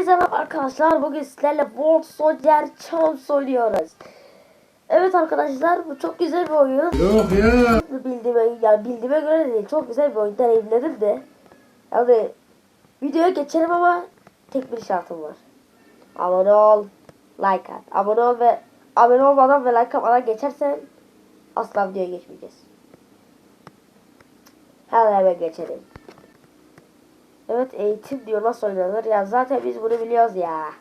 Hepinize merhaba arkadaşlar. Bugün sizlerle World Soldier Champs oynuyoruz. Evet arkadaşlar bu çok güzel bir oyun. Yok ya. Bildiğime, yani bildiğime göre değil. Çok güzel bir oyun deneyimledim de. Yani videoya geçelim ama tek bir şartım var. Abone ol, like at. Abone ol ve abone olmadan ve like atmadan geçersen asla videoya geçmeyeceğiz. Hemen hemen geçelim. Evet eğitim diyor nasıl oynanır ya zaten biz bunu biliyoruz ya.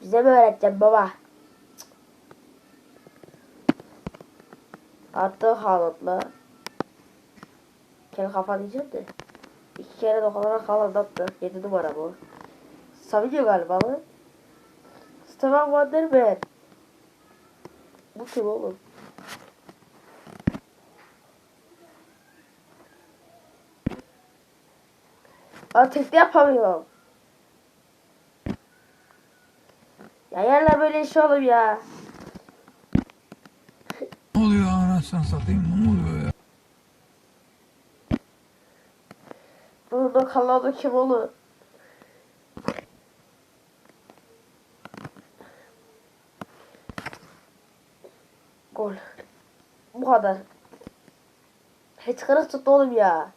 Bize mi öğreteceksin baba? Attı Haaland'la. Kendi kafa diyeceğim de. İki kere dokunarak Haaland attı. Yedi numara bu. Savinio galiba mı? Stefan Van der Beek. Bu kim oğlum? Ateşte yapamıyorum. Ya yerler böyle iş olur ya. Ne oluyor anasını satayım ne oluyor ya? Bruno Calado kim olur? Gol. Bu kadar. Hiç kırık tuttu oğlum ya.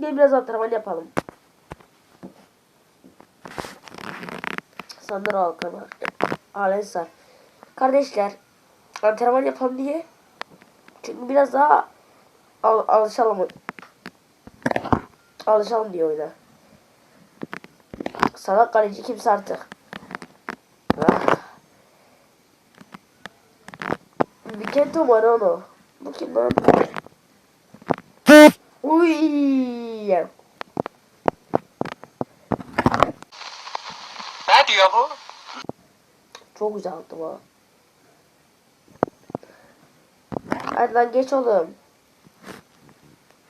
Gel biraz antrenman yapalım. Sandra Alkan. Alensar. Kardeşler antrenman yapalım diye. Çünkü biraz daha al, alışalım. Alışalım diye oyuna. Salak kaleci kimse artık. Ah. Vicente Marono. Bu kim lan? Uy. Ne diyor bu? Çok güzel attı bu. Hadi lan geç oğlum.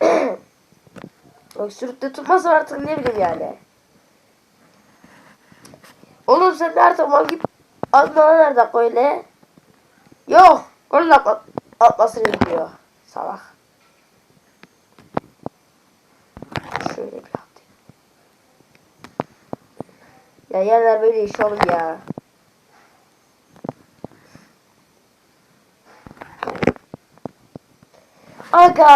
Bak sürütte tutmasın artık ne bileyim yani. Oğlum sen nerede mal git. Atma nerede öyle? Yok. Gol atma, atmasını biliyor. Salak. Şöyle atayım. Ya yerler böyle iş oğlum ya. Aga,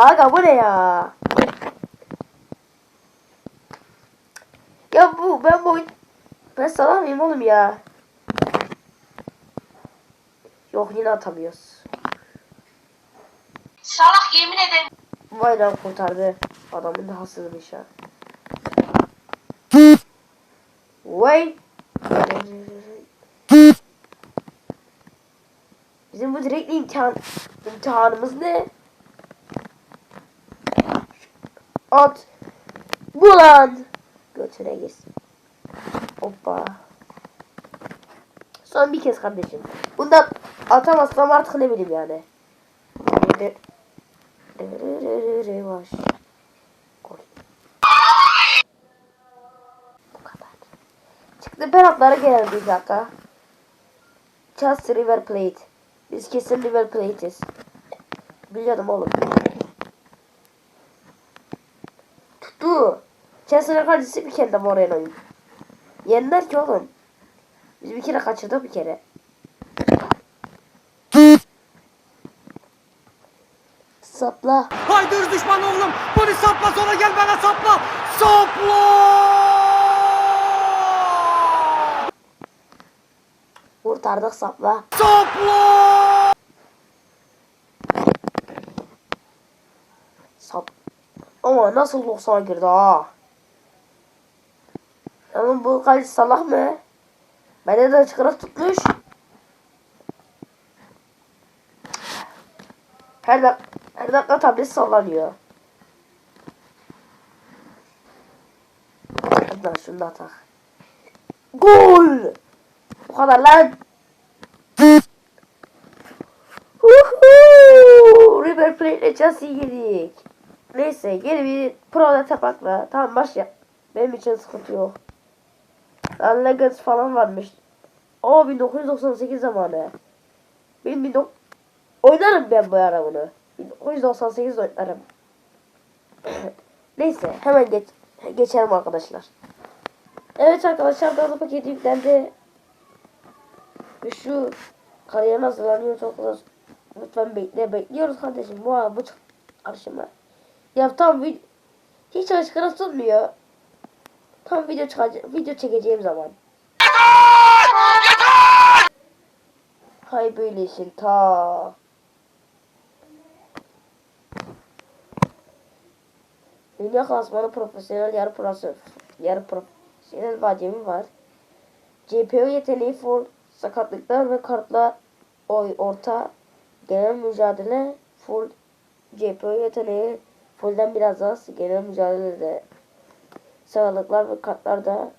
aga bu ne ya? Ya bu ben bu ben salak mıyım oğlum ya? Yok yine atamıyoruz. Salak yemin ederim. Vay lan kurtardı. Adamın da hasılmış ha. Vay. Bizim bu direkt imtihan imtihanımız ne? At. Bu lan. Götüne girsin. Hoppa. Son bir kez kardeşim. Bundan atamazsam artık ne bileyim yani. Revaş. Penaltılara gelelim bir dakika. Chelsea River Plate. Biz kesin River Plate'iz. Biliyordum oğlum. Tuttu. Chelsea'nin kalecisi bir kere de Moreno'yu. Yendiler ki oğlum. Biz bir kere kaçırdık bir kere. Sapla. Haydır düşman oğlum. Polis sapla sonra gel bana sapla. Sapla. Kurtardık sapla. Sapla. Sap. Ama nasıl 90'a girdi ha? Ama bu kaleci salak mı? Bende de çıkırık tutmuş. Her dakika, her dakika tablet sallanıyor. Hadi şunu da atak. Gol! Bu kadar lan. Plate'le Chelsea'yi yedik. Neyse geri bir Pro'da tapakla. Tamam başla. Benim için sıkıntı yok. Lan Legends falan varmış. O 1998 zamanı. Benim 19... Oynarım ben bu ara bunu. 1998 oynarım. Neyse hemen geç. geçelim arkadaşlar. Evet arkadaşlar gazı paketi yüklendi. Şu kariyer hazırlanıyor çok az. Lütfen bekle bekliyoruz kardeşim. Bu bu arşıma. Ya tam vid hiç aşkına tutmuyor. Tam video çıkacak video çekeceğim zaman. Hay böyle işin ta. Dünya klasmanı profesyonel yarı profesyonel, yarı profesyonel vacemi var. CPO yeteneği full sakatlıklar ve kartlar oy orta genel mücadele full CPO yeteneği fullden biraz az genel mücadelede sakatlıklar ve kartlar da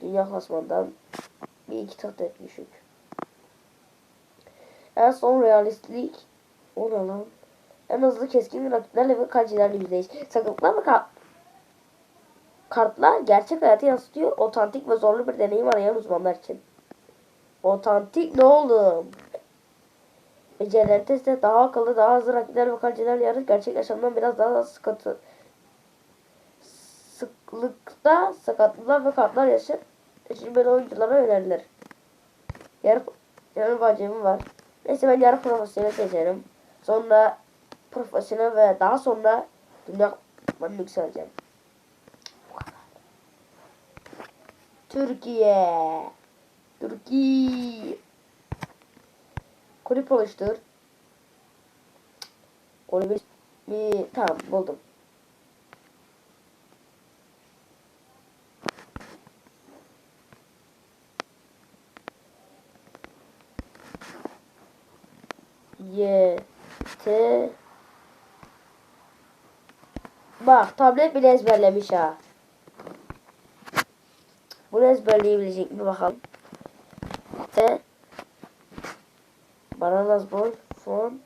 dünya klasmandan bir iki tat düşük. En son realistlik o? En hızlı keskin rakiplerle ve kalecilerle yüzleş. Sakatlıklar ve kart kartlar gerçek hayatı yansıtıyor. Otantik ve zorlu bir deneyim arayan uzmanlar için. Otantik ne oğlum? Becerileri testte daha akıllı, daha hızlı rakipler ve kaleciler yarış gerçek yaşamdan biraz daha sıkıntı sıklıkta sakatlıklar ve kartlar yaşar. Tecrübeli oyunculara önerilir. Yarı, yarı bacımı var. Neyse ben yarı profesyonel seçerim. Sonra profesyonel ve daha sonra dünya ben yükseleceğim. Türkiye. Türkiye. Kulüp oluştur. Kulübü bir tamam buldum. Y T Bak tablet bile ezberlemiş ha. Bunu ezberleyebilecek mi bakalım. T Bananas boy fon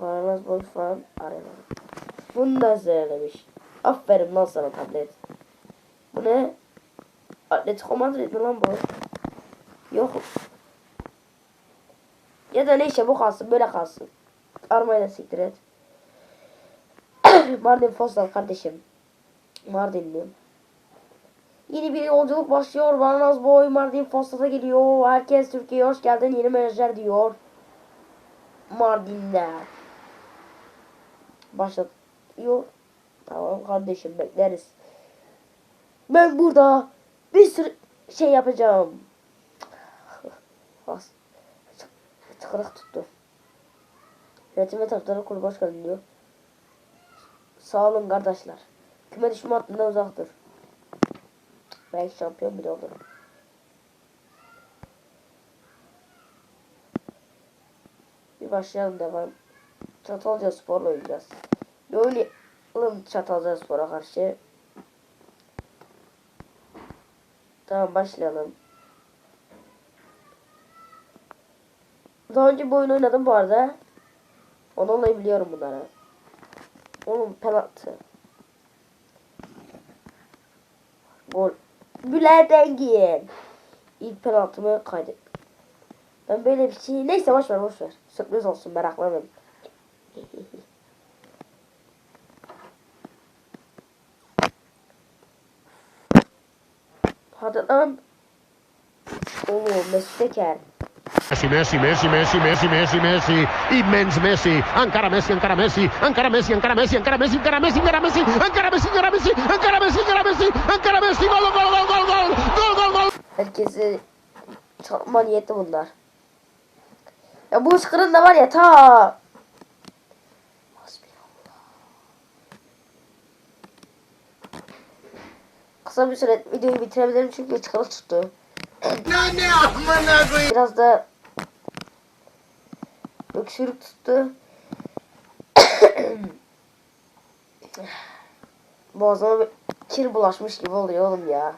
Bananas boy fon arena. Bunu da ezberlemiş. Aferin lan sana tablet. Bu ne? Atletico Madrid mi lan bu? Yok. Ya da neyse bu kalsın böyle kalsın. Armayı da siktir et. Mardin Fostal kardeşim. Mardinliyim. Yeni bir yolculuk başlıyor. Vanaz Boy Mardin Fostal'a geliyor. Herkes Türkiye'ye hoş geldin. Yeni menajer diyor. Mardinler. Başlatıyor. Tamam kardeşim bekleriz. Ben burada bir sürü şey yapacağım. Tıkırık tuttu. Yönetim ve taraftarı kurulu başkanı diyor. Sağ olun kardeşler. Küme düşme hattından uzaktır. Belki şampiyon bile olurum. Bir başlayalım devam. Çatalca Spor'la oynayacağız. Bir oynayalım Çatalca Spor'a karşı. Tamam başlayalım. Daha önce bu oyunu oynadım bu arada. Onu olayı biliyorum bunları. Oğlum penaltı. Gol. Bülent Engin. İlk penaltımı kaydet. Ben böyle bir şey... Neyse boş ver boş ver. Sürpriz olsun meraklanın. Hadi lan. Oo Mesut Eker. Messi, Messi, Messi, Messi, Messi, Messi, Messi, immens Messi, encara Messi, encara Messi, encara Messi, encara Messi, encara Messi, encara Messi, encara Messi, encara Messi, encara Messi, encara Messi, encara Messi, encara Messi, gol, gol, gol, gol, gol, gol, gol, gol. Herkesi çalma niyeti bunlar. Ya bu ıskırın da var ya ta. Kısa bir süre videoyu bitirebilirim çünkü çıkalı tuttu. Biraz da öksürük tuttu. Boğazıma kir bulaşmış gibi oluyor oğlum ya.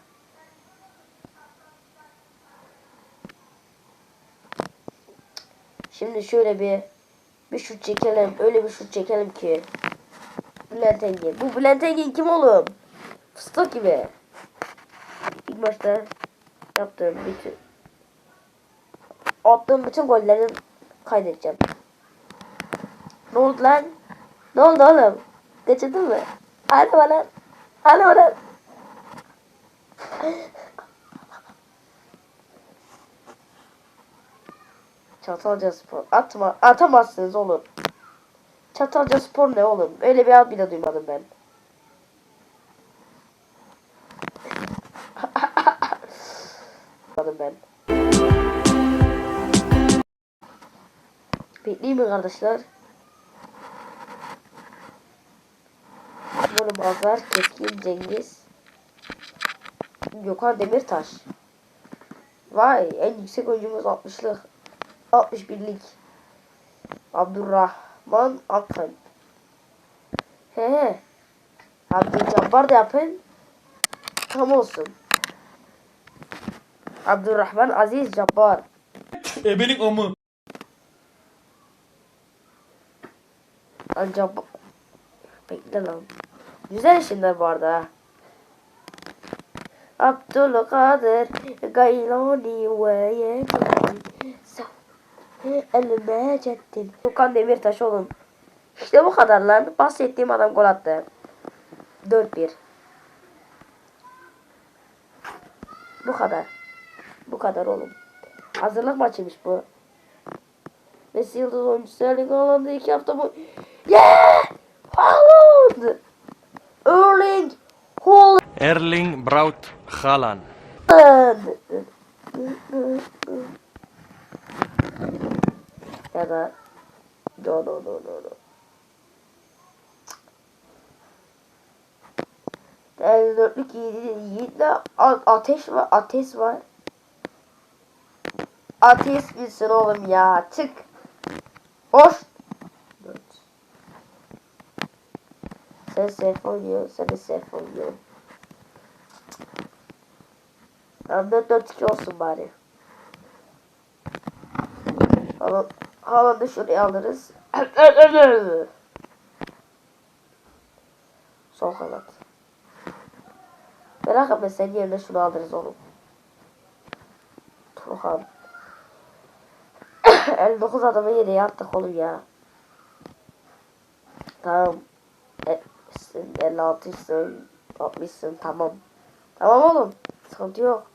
Şimdi şöyle bir bir şut çekelim. Öyle bir şut çekelim ki. Bülent Engin. Bu Bülent Engin kim oğlum? Fıstık gibi. İlk maçta yaptığım bütün attığım bütün gollerini kaydedeceğim. Ne oldu lan? Ne oldu oğlum? Kaçırdın mı? Hadi bana. Hadi bana. Çatalca spor. Atma. Atamazsınız oğlum. Çatalca spor ne oğlum? Öyle bir ad bile duymadım ben. Duymadım ben. Bekleyeyim mi kardeşler? Bunu Mazhar, Keskin, Cengiz. Gökhan Demirtaş. Vay en yüksek oyuncumuz 60'lık. 61'lik. Abdurrahman Akın. He he. Abdülcabbar da yapın. Tam olsun. Abdurrahman Aziz Cabbar. Ebelik amı. Lan Cabbar. Bekle lan. Güzel isimler bu arada. ha. Abdülkadir Gaylani ve Yecani El-Mecettin Okan Demirtaş oğlum. İşte bu kadar lan. Bahsettiğim adam gol attı. 4-1. Bu kadar. Bu kadar oğlum. Hazırlık maçıymış bu. Messi Yıldız oyuncusu Erling Haaland'ı iki hafta bu. Yeah! Haaland! Erling Haaland! Erling Braut Haaland. ya da no no no no no. Yani dörtlük yiğitle ateş var ateş var. Ateş bilsin oğlum ya çık. Boş. Sen safe oynuyor, sen de safe oynuyor. Tamam 4 4 2 olsun bari. Halan, halan da şuraya alırız. Sol kanat. Merak etme senin yerine şunu alırız oğlum. Turhan. 59 adamı yere attık oğlum ya. Tamam. E, sen 56'sın. 60'sın tamam. Tamam oğlum. Sıkıntı yok.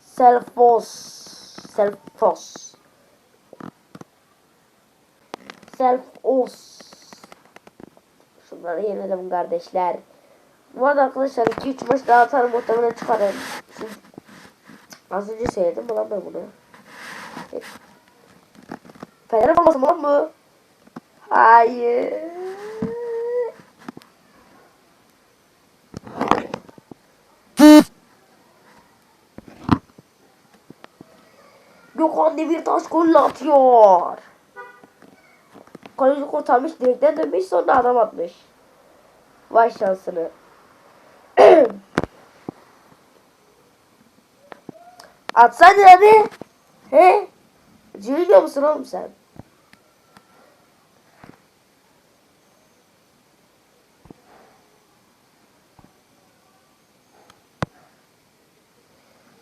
Selfos. Selfos. Selfos. Şunları yenelim kardeşler. Bu arada arkadaşlar 2-3 maç daha atarım muhtemelen çıkarım. Az önce söyledim mi lan ben bunu? Fener olmasın lan bu? Hayır. Gökhan Demirtaş gol atıyor. Kaleci kurtarmış direkten dönmüş sonra adam atmış. Vay şansını. Atsana hadi. He? Cürüyor musun oğlum sen?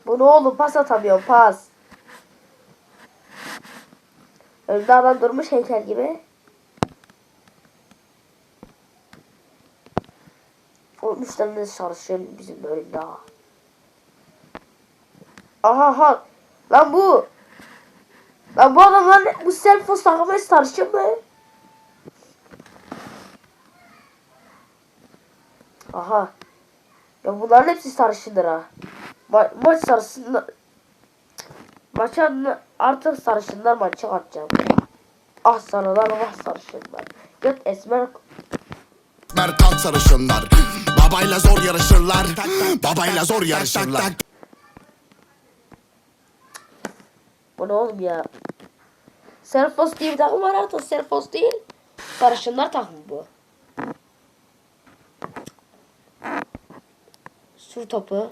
Bunu oğlum pas atamıyorum pas. Önde adam durmuş heykel gibi. O üç tane sarışın bizim ha. Aha ha. Lan bu. Lan bu adam lan bu selfos takımı sarışın mı? Aha. Ya bunların hepsi sarışındır ha. Ma maç sarışınlar. Maça artık sarışınlar maçı atacağım. Ah sarılar vah sarışınlar. Göt esmer Merkant sarışınlar Babayla zor yarışırlar Babayla zor yarışırlar Bu ne oğlum ya? Selfos diye bir takım var artık. Selfos değil. Sarışınlar takımı bu. Sür topu.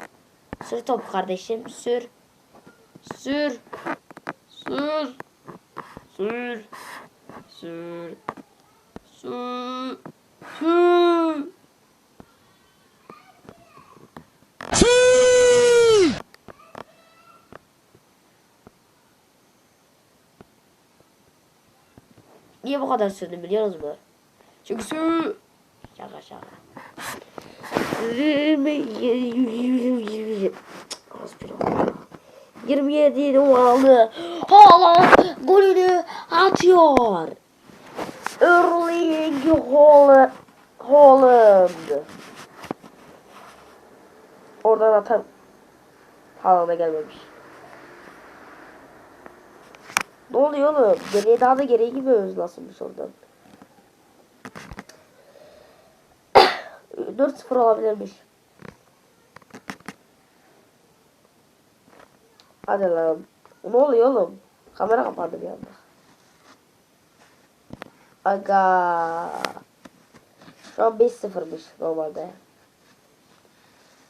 Sür topu kardeşim. Sür. Sür. Sür. Sür. Sür. Sür. Sür. Niye bu kadar sürdüm biliyor musunuz? Çünkü su... Şaka şaka. 27 27 numaralı Haaland golünü atıyor. Erling Haaland. Haaland. Oradan atan Haaland'a gelmemiş. Ne oluyor oğlum? Geriye daha da geriye gidiyoruz nasılmış oradan. 4-0 olabilirmiş. Hadi lan. Ne oluyor oğlum? Kamera kapandı bir anda. Aga. Şu an 5-0'mış normalde.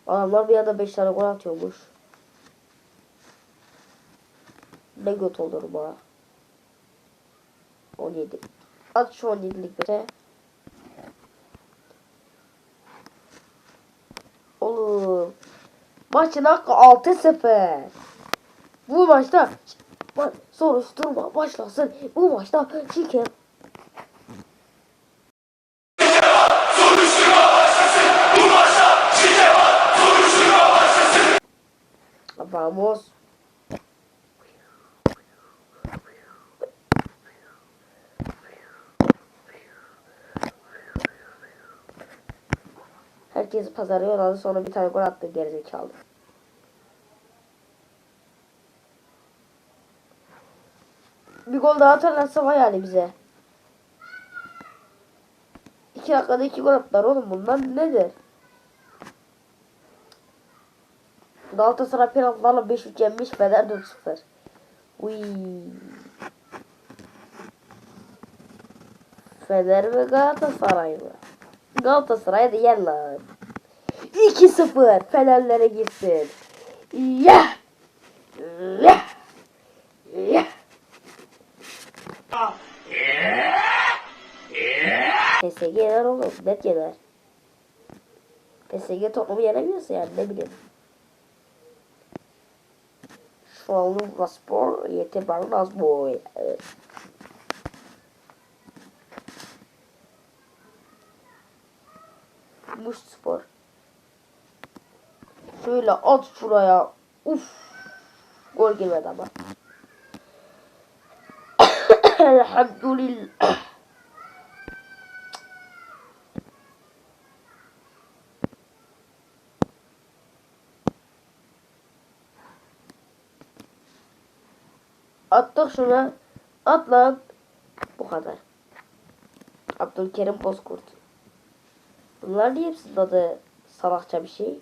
Adamlar bir anda 5 tane gol atıyormuş. Ne göt olur bu? 17. At şu 17'lik göte. Oğlum. Maçın hakkı 6-0. Bu maçta ma soruşturma başlasın. Bu maçta şike. Vamos. Herkes pazarı yolladı sonra bir tane gol attı gerizekalı. Bir gol daha atarlarsa vay yani bize. İki dakikada iki gol attılar oğlum bunlar nedir? Galatasaray penaltılarla 5-3 yenmiş Fener 4-0. Uy. Fener mi Galatasaray mı? Galatasaray da yen lan. 2-0 Fenerlere gitsin. Yeah! Yeah! Yeah! PSG yener oğlum. Net yener. PSG toplumu yenemiyorsa yani ne bileyim. Şanlıurfa Spor Yetebar Nazboy. Evet. Muş Spor. Şöyle at şuraya. Uf. Gol girmedi ama. Elhamdülillah. Attık şuna. At lan. Bu kadar. Abdülkerim Bozkurt. Bunlar niye hepsinin adı salakça bir şey?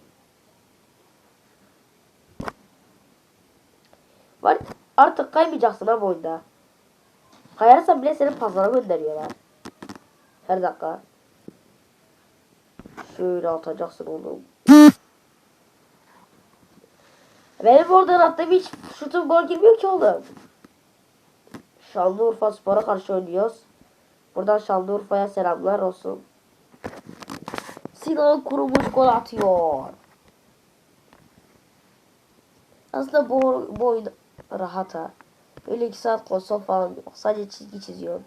Var artık kaymayacaksın ha bu oyunda. Kayarsan bile seni pazara gönderiyorlar. Her dakika. Şöyle atacaksın oğlum. Benim oradan attığım hiç şutum gol girmiyor ki oğlum. Şanlıurfa Spor'a karşı oynuyoruz. Buradan Şanlıurfa'ya selamlar olsun. Sinan Kurumuş gol atıyor. Aslında bu, bu oyun rahat ha. Böyle iki saat konsol falan yok. Sadece çizgi çiziyorum.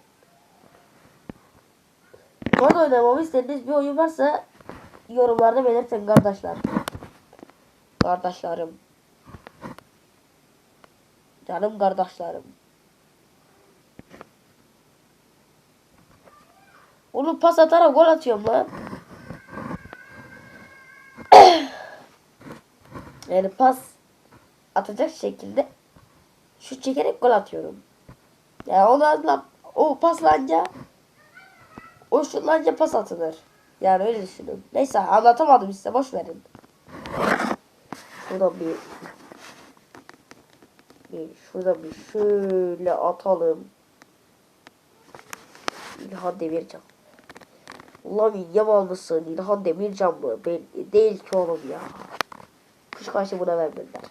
Bu arada oynamamı istediğiniz bir oyun varsa yorumlarda belirtin kardeşler. Kardeşlerim. Canım kardeşlerim. Oğlum pas atarak gol atıyorum lan. yani pas atacak şekilde şut çekerek gol atıyorum. Yani onu anlam o paslanca o şutlanca pas atılır. Yani öyle düşünün. Neyse anlatamadım size boş verin. Şuradan bir bir şuradan bir şöyle atalım. İlhan Demircan. Ulan Yamal mısın? İlhan Demircan mı? Ben, değil ki oğlum ya. Kuş karşı buna vermediler.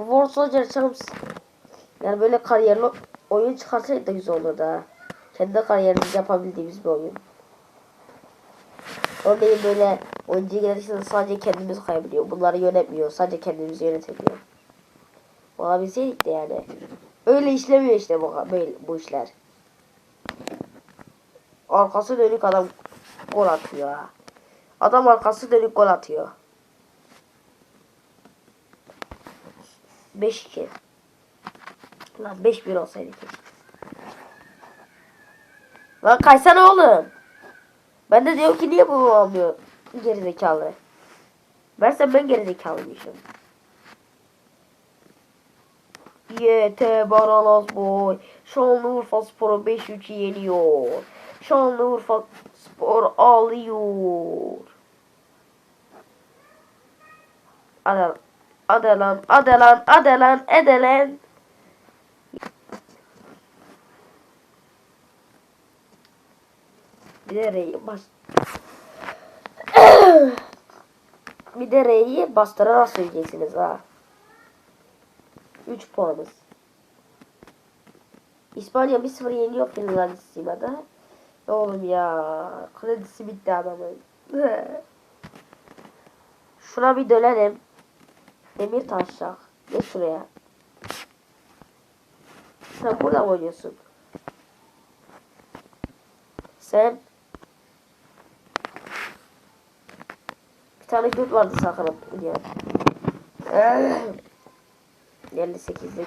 War Soldier Champs yani böyle kariyerli oyun çıkarsaydı da güzel olurdu ha. Kendi kariyerimizi yapabildiğimiz bir oyun. Örneğin böyle oyuncu gelirse sadece kendimiz kaybediyor. Bunları yönetmiyor. Sadece kendimizi yönetebiliyor. Olabilseydik de yani. Öyle işlemiyor işte bu, bu işler. arkası dönük adam gol atıyor. ha. Adam arkası dönük gol atıyor. 5-2. Lan 5-1 olsaydı keşke. Lan kaysana oğlum. Ben de diyorum ki niye bu olmuyor gerizekalı. Meğerse ben gerizekalıymışım. YT Baralas Boy Şanlıurfa Spor'u 5-3 yeniyor. Şanlıurfa Spor alıyor. Hadi hadi lan hadi lan hadi lan hadi lan. Bir de R'yi bas. bir de R'yi bastırarak söyleyeceksiniz ha. 3 puanız. İspanya 1-0 yeniyor Finlandiya'da. Oğlum ya. Kredisi bitti adamın. Şuna bir dönelim. Demir taşacak. Geç şuraya. Sen burada mı oynuyorsun? Sen bir tane göt vardı sakın diye. 58'lik.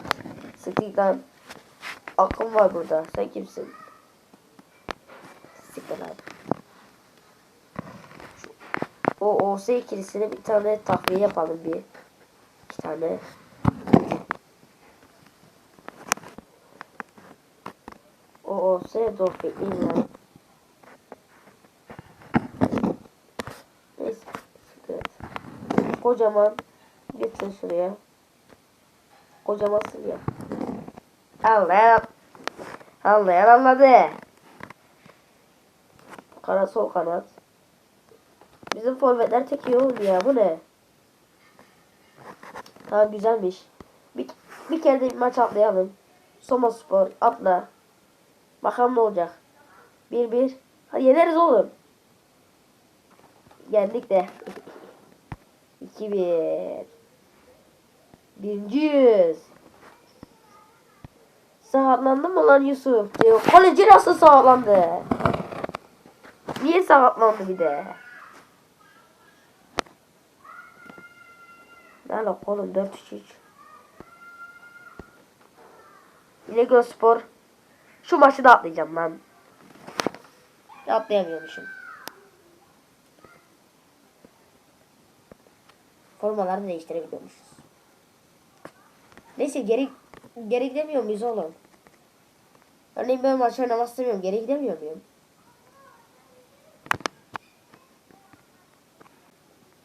Sıkıdan akım var burada. Sen kimsin? Siktir. Şu- O OS ikilisine bir tane takviye yapalım bir. İki tane. O OS dur bekleyin lan. Neyse. siktir et. Kocaman. Getir şuraya. Kocaman ya. Anlayan. Anlayan anladı. Kanat sol kanat. Bizim forvetler çekiyor ya bu ne? Tamam güzelmiş. Bir, bir kere de bir maç atlayalım. Soma Spor atla. Bakalım ne olacak. 1-1. Hadi yeneriz oğlum. Yendik de. 2-1. Birinciyiz. Sakatlandı mı lan Yusuf? Diyor. Kaleci nasıl sakatlandı? Niye sakatlandı bir de? Ne lan oğlum 4-3-3. İnegöl Spor. Şu maçı da atlayacağım. Ya Atlayamıyormuşum. Formaları değiştirebiliyormuşuz. Neyse geri geri gidemiyor muyuz oğlum? Örneğin ben maç oynamak istemiyorum. Geri gidemiyor muyum?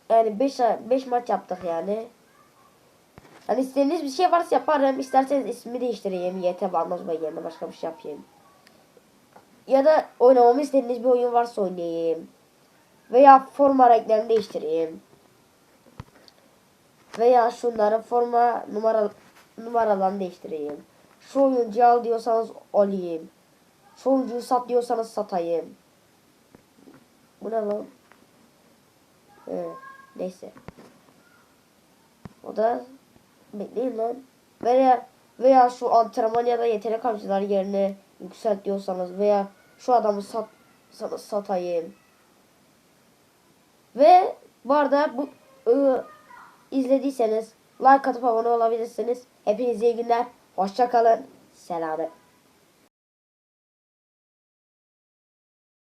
Yani 5 5 maç yaptık yani. Hani istediğiniz bir şey varsa yaparım. İsterseniz ismi değiştireyim. YT Bey yerine başka bir şey yapayım. Ya da oynamamı istediğiniz bir oyun varsa oynayayım. Veya forma renklerini değiştireyim. Veya şunların forma numara numaralarını değiştireyim. Şu oyuncuyu al diyorsanız alayım. Şu oyuncuyu sat diyorsanız satayım. Bu ne lan? Ee, neyse. O da bekleyin lan. Veya veya şu antrenman ya da yetenek avcıları yerine yükselt diyorsanız veya şu adamı sat sana satayım. Ve bu arada bu ıı, izlediyseniz like atıp abone olabilirsiniz. Hepinize iyi günler. Hoşça kalın. Selamet.